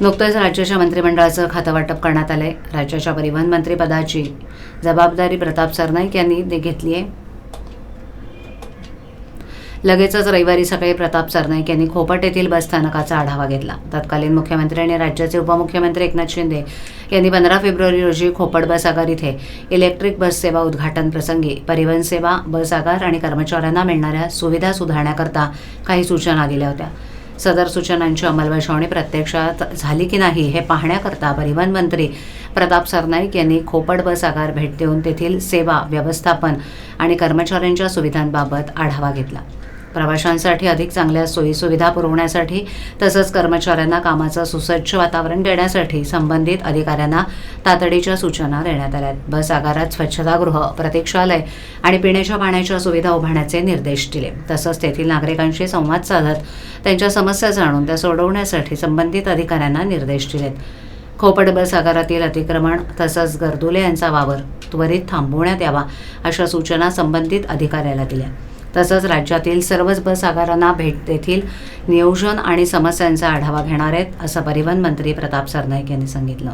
नुकतंच राज्याच्या मंत्रिमंडळाचं खातं वाटप करण्यात आलंय. राज्याच्या परिवहन मंत्रीपदाची जबाबदारी प्रताप सरनाईक यांनी घेतली आहे. लगेचच रविवारी सकाळी प्रताप सरनाईक यांनी खोपट येथील बस स्थानकाचा आढावा घेतला. तत्कालीन मुख्यमंत्री आणि राज्याचे उपमुख्यमंत्री एकनाथ शिंदे यांनी पंधरा फेब्रुवारी रोजी खोपट बस आगार इथे इलेक्ट्रिक बस सेवा उद्घाटन प्रसंगी परिवहन सेवा बस आगार आणि कर्मचाऱ्यांना मिळणाऱ्या सुविधा सुधारण्याकरता काही सूचना दिल्या होत्या. सदर सूचनांची अंमलबजावणी प्रत्यक्षात झाली की नाही हे पाहण्याकरता परिवहन मंत्री प्रताप सरनाईक यांनी खोपड बस आगार भेट देऊन तेथील सेवा व्यवस्थापन आणि कर्मचाऱ्यांच्या सुविधांबाबत आढावा घेतला. प्रवाशांसाठी अधिक चांगल्या सोयीसुविधा पुरवण्यासाठी तसंच कर्मचाऱ्यांना कामाचं सुसज्ज वातावरण देण्यासाठी संबंधित अधिकाऱ्यांना तातडीच्या सूचना देण्यात आल्या. आहेत. बस आगारात स्वच्छतागृह प्रतीक्षालय आणि पिण्याच्या पाण्याच्या सुविधा उभारण्याचे निर्देश दिले. तसंच तेथील नागरिकांशी संवाद साधत त्यांच्या समस्या जाणून त्या सोडवण्यासाठी संबंधित अधिकाऱ्यांना निर्देश दिलेत. खोपट बस आगारातील अतिक्रमण तसंच गर्दुले यांचा वावर त्वरित थांबवण्यात यावा अशा सूचना संबंधित अधिकाऱ्याला दिल्या. तसंच राज्यातील सर्वच बस आगारांना भेट देतील नियोजन आणि समस्यांचा आढावा घेणार आहेत असं परिवहन मंत्री प्रताप सरनाईक यांनी सांगितलं.